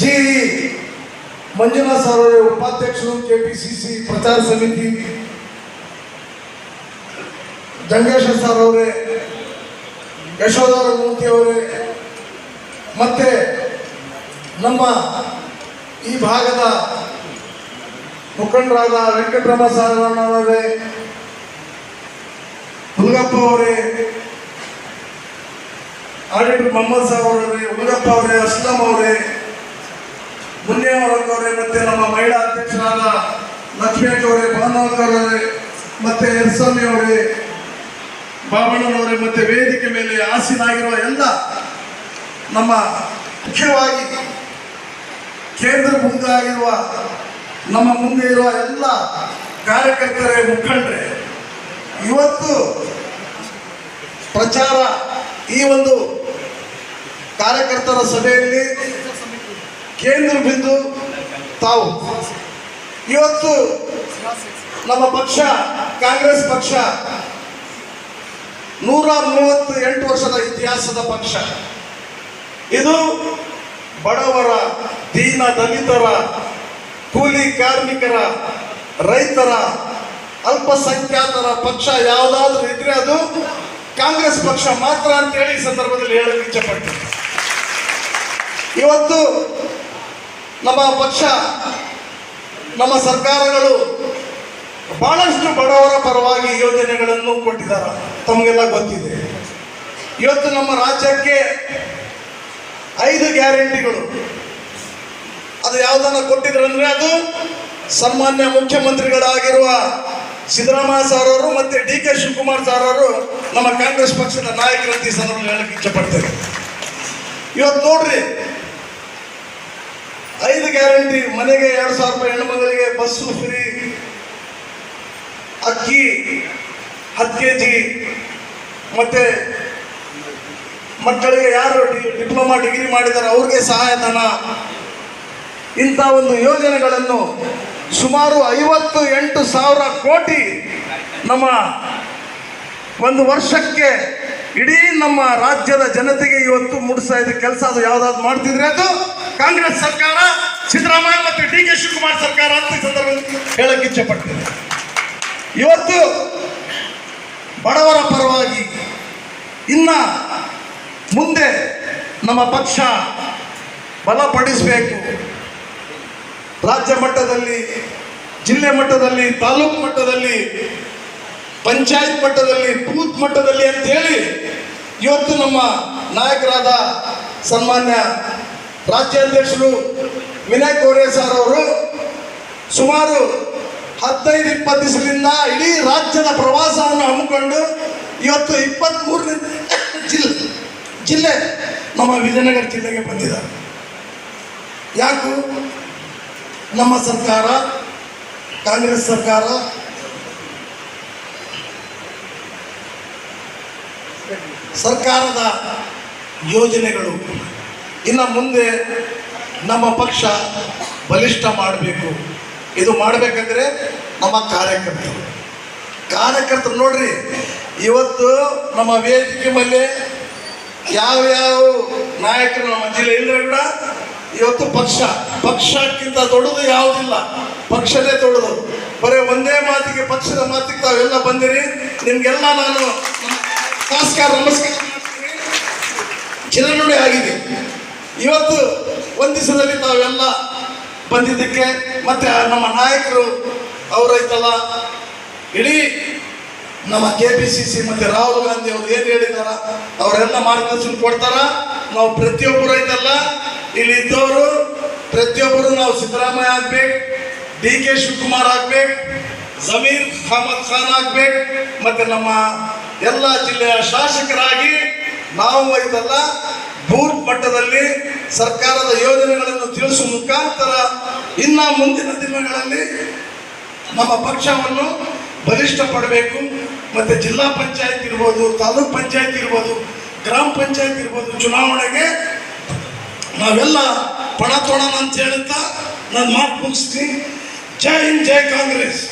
G Manjunath sir ಅವರೇ, ಉಪಾಧ್ಯಕ್ಷರು C ಪ್ರಚಾರ ಸಮಿತಿ, ಜಂಗೇಶ್ವರ್ ಸರ್ ಅವರೇ, ಯಶೋಧರ ಮೂರ್ತಿ ಅವರೇ, ಮತ್ತೆ ನಮ್ಮ ಈ ಭಾಗದ ಮುಖಂಡರಾದ ವೆಂಕಟರಮ ಸಾರವಣ್ಣವರೇ ಹುಲ್ಗಪ್ಪ ಅವರೇ, ಆಡಿಟರ್ ಮೊಹಮ್ಮದ್ ಸಾಬ್ ಅವರೇ, ಹುಲ್ಗಪ್ಪ ಅವರೇ, ಅಸ್ಲಾಂ ಅವರೇ ಮುನ್ನೇವರಕ್ ಅವರೇ ಮತ್ತೆ ನಮ್ಮ ಮಹಿಳಾ ಅಧ್ಯಕ್ಷರಾದ ಲಕ್ಷ್ಮೀ ಅವರೇ ಭಾನುವಾಕರ್ ಅವರೇ ಮತ್ತೆ ಎರ್ಸ್ವಾಮಿ ಅವರೇ ಬಾಬಣ್ಣನವರೇ ಮತ್ತೆ ವೇದಿಕೆ ಮೇಲೆ ಆಸೀನಾಗಿರುವ ಎಲ್ಲ ನಮ್ಮ ಮುಖ್ಯವಾಗಿ ಕೇಂದ್ರ ಮುಂದಾಗಿರುವ, ನಮ್ಮ ಮುಂದೆ ಇರುವ ಎಲ್ಲ ಕಾರ್ಯಕರ್ತರೇ, ಮುಖಂಡರೇ, ಇವತ್ತು ಪ್ರಚಾರ ಈ ಒಂದು ಕಾರ್ಯಕರ್ತರ ಸಭೆಯಲ್ಲಿ ಕೇಂದ್ರ ಬಿಂದು ತಾವು. ಇವತ್ತು ನಮ್ಮ ಪಕ್ಷ, ಕಾಂಗ್ರೆಸ್ ಪಕ್ಷ, ನೂರ ಮೂವತ್ತು ಎಂಟು ವರ್ಷದ ಇತಿಹಾಸದ ಪಕ್ಷ. ಇದು ಬಡವರ, ದೀನ ದಲಿತರ, ಕೂಲಿ ಕಾರ್ಮಿಕರ, ರೈತರ, ಅಲ್ಪಸಂಖ್ಯಾತರ ಪಕ್ಷ ಯಾವುದಾದ್ರೂ ಇದ್ರೆ ಅದು ಕಾಂಗ್ರೆಸ್ ಪಕ್ಷ ಮಾತ್ರ ಅಂತೇಳಿ ಈ ಸಂದರ್ಭದಲ್ಲಿ ಹೇಳಲು ಇಚ್ಛೆಪಡ್ತೀನಿ. ಇವತ್ತು ನಮ್ಮ ಪಕ್ಷ, ನಮ್ಮ ಸರ್ಕಾರಗಳು ಬಹಳಷ್ಟು ಬಡವರ ಪರವಾಗಿ ಯೋಜನೆಗಳನ್ನು ಕೊಟ್ಟಿದ್ದಾರೆ. ತಮಗೆಲ್ಲ ಗೊತ್ತಿದೆ. ಇವತ್ತು ನಮ್ಮ ರಾಜ್ಯಕ್ಕೆ ಐದು ಗ್ಯಾರಂಟಿಗಳು. ಅದು ಯಾವುದನ್ನ ಕೊಟ್ಟಿದ್ರಂದ್ರೆ ಅದು ಸಾಮಾನ್ಯ ಮುಖ್ಯಮಂತ್ರಿಗಳಾಗಿರುವ ಸಿದ್ದರಾಮಯ್ಯ ಸರ್ ಅವರು ಮತ್ತೆ ಡಿ ಕೆ ಶಿವಕುಮಾರ್ ಸರ್ ಅವರು ನಮ್ಮ ಕಾಂಗ್ರೆಸ್ ಪಕ್ಷದ ನಾಯಕರಂತ ಈ ಸಂದರ್ಭದಲ್ಲಿ ಹೇಳಕ್ಕೆ ಇಷ್ಟಪಡ್ತೇವೆ ಇವತ್ತು ನೋಡ್ರಿ ಐದು ಗ್ಯಾರಂಟಿ, ಮನೆಗೆ ಎರಡು ಸಾವಿರ ರೂಪಾಯಿ ಹೆಣ್ಮಗಳಿಗೆ ಬಸ್ಸು ಫ್ರೀ ಅಕ್ಕಿ, ಹತ್ತು ಕೆ ಜಿ ಮತ್ತೆ ಮಕ್ಕಳಿಗೆ ಯಾರು ಡಿಪ್ಲೊಮಾ ಡಿಗ್ರಿ ಮಾಡಿದ್ದಾರೆ ಅವ್ರಿಗೆ ಸಹಾಯಧನ. ಇಂಥ ಒಂದು ಯೋಜನೆಗಳನ್ನು ಸುಮಾರು ಐವತ್ತು ಎಂಟು ಸಾವಿರ ಕೋಟಿ ನಮ್ಮ ಒಂದು ವರ್ಷಕ್ಕೆ ಇಡೀ ನಮ್ಮ ರಾಜ್ಯದ ಜನತೆಗೆ ಇವತ್ತು ಮುಡಿಸ್ತಾ ಇದ್ದ ಕೆಲಸ ಅದು ಯಾವ್ದಾದ್ರು ಮಾಡ್ತಿದ್ರೆ ಅದು ಕಾಂಗ್ರೆಸ್ ಸರ್ಕಾರ, ಸಿದ್ದರಾಮಯ್ಯ ಮತ್ತು ಡಿ ಕೆ ಶಿವಕುಮಾರ್ ಸರ್ಕಾರ ಅಂತ ಸಂದರ್ಭದಲ್ಲಿ ಹೇಳಕ್ಕೆ ಇಚ್ಛೆ ಪಡ್ತೇನೆ ಇವತ್ತು ಬಡವರ ಪರವಾಗಿ ಇನ್ನ ಮುಂದೆ ನಮ್ಮ ಪಕ್ಷ ಬಲಪಡಿಸಬೇಕು ರಾಜ್ಯ ಮಟ್ಟದಲ್ಲಿ, ಜಿಲ್ಲೆ ಮಟ್ಟದಲ್ಲಿ, ತಾಲೂಕು ಮಟ್ಟದಲ್ಲಿ ಪಂಚಾಯತ್ ಮಟ್ಟದಲ್ಲಿ, ಬೂತ್ ಮಟ್ಟದಲ್ಲಿ ಅಂತೇಳಿ ಇವತ್ತು ನಮ್ಮ ನಾಯಕರಾದ ಸನ್ಮಾನ್ಯ ರಾಜ್ಯಾಧ್ಯಕ್ಷರು ವಿನಯ್ ಕೋರೆ ಸರ್ ಅವರು ಸುಮಾರು ಹದಿನೈದು ಇಪ್ಪತ್ತು ದಿವಸದಿಂದ ಇಡೀ ರಾಜ್ಯದ ಪ್ರವಾಸವನ್ನು ಹಮ್ಮಿಕೊಂಡು ಇವತ್ತು ಇಪ್ಪತ್ತ್ಮೂರನೇ ಜಿಲ್ಲೆ ಜಿಲ್ಲೆ ನಮ್ಮ ವಿಜಯನಗರ ಜಿಲ್ಲೆಗೆ ಬಂದಿದ್ದಾರೆ. ಯಾಕೂ? ನಮ್ಮ ಸರ್ಕಾರ, ಕಾಂಗ್ರೆಸ್ ಸರ್ಕಾರ ಸರ್ಕಾರದ ಯೋಜನೆಗಳು. ಇನ್ನು ಮುಂದೆ ನಮ್ಮ ಪಕ್ಷ ಬಲಿಷ್ಠ ಮಾಡಬೇಕು. ಇದು ಮಾಡಬೇಕಂದ್ರೆ ನಮ್ಮ ಕಾರ್ಯಕರ್ತರು. ಕಾರ್ಯಕರ್ತರು ನೋಡ್ರಿ, ಇವತ್ತು ನಮ್ಮ ವೇದಿಕೆ ಮೇಲೆ ಯಾವ ಯಾವ ನಾಯಕರು ನಮ್ಮ ಜಿಲ್ಲೆ ಇಲ್ಲ ಕೂಡ ಇವತ್ತು ಪಕ್ಷ, ಪಕ್ಷಕ್ಕಿಂತ ದೊಡ್ಡದು ಯಾವುದಿಲ್ಲ. ಪಕ್ಷನೇ ದೊಡ್ಡದು. ಬರೀ ಒಂದೇ ಮಾತಿಗೆ ಪಕ್ಷದ ಮಾತಿಗೆ ತಾವೆಲ್ಲ ಬಂದಿರಿ. ನಿಮ್ಗೆಲ್ಲ ನಾನು ನಮಸ್ಕಾರ ನಮಸ್ಕಾರ. ಚಿರನುಡಿ ಆಗಿದೆ. ಇವತ್ತು ಒಂದು ದಿವಸದಲ್ಲಿ ತಾವೆಲ್ಲ ಬಂದಿದ್ದಕ್ಕೆ ಮತ್ತೆ ನಮ್ಮ ನಾಯಕರು ಅವರೈತಲ್ಲ ಇಡೀ ನಮ್ಮ ಕೆ ಪಿ ಸಿ ಸಿ ಮತ್ತು ರಾಹುಲ್ ಗಾಂಧಿ ಅವ್ರು ಏನು ಹೇಳಿದಾರ, ಅವರೆಲ್ಲ ಮಾರ್ಗದರ್ಶನ ಕೊಡ್ತಾರ. ನಾವು ಪ್ರತಿಯೊಬ್ಬರು ಐತಲ್ಲ ಇಲ್ಲಿ ಇದ್ದವರು ಪ್ರತಿಯೊಬ್ಬರು ನಾವು ಸಿದ್ದರಾಮಯ್ಯ ಆಗ್ಬೇಕು, ಡಿ ಕೆ ಶಿವಕುಮಾರ್ ಆಗ್ಬೇಕು, ಜಮೀರ್ ಅಹಮದ್ ಖಾನ್ ಆಗ್ಬೇಕು, ಮತ್ತೆ ನಮ್ಮ ಎಲ್ಲ ಜಿಲ್ಲೆಯ ಶಾಸಕರಾಗಿ ನಾವು ಇದೆಲ್ಲ ಬೂತ್ ಮಟ್ಟದಲ್ಲಿ ಸರ್ಕಾರದ ಯೋಜನೆಗಳನ್ನು ತಿಳಿಸುವ ಮುಖಾಂತರ ಇನ್ನ ಮುಂದಿನ ದಿನಗಳಲ್ಲಿ ನಮ್ಮ ಪಕ್ಷವನ್ನು ಬಲಿಷ್ಠ ಪಡಬೇಕು. ಮತ್ತು ಜಿಲ್ಲಾ ಪಂಚಾಯತ್ ಇರ್ಬೋದು, ತಾಲೂಕ್ ಪಂಚಾಯತ್ ಇರ್ಬೋದು, ಗ್ರಾಮ ಪಂಚಾಯತ್ ಇರ್ಬೋದು, ಚುನಾವಣೆಗೆ ನಾವೆಲ್ಲ ಪಣ ತೊಡೋಣ ಅಂತ ಹೇಳುತ್ತಾ ನಾನು ಮಾತು ಮುಗಿಸ್ತೀನಿ. ಜೈ ಹಿಂದ್, ಜೈ ಕಾಂಗ್ರೆಸ್.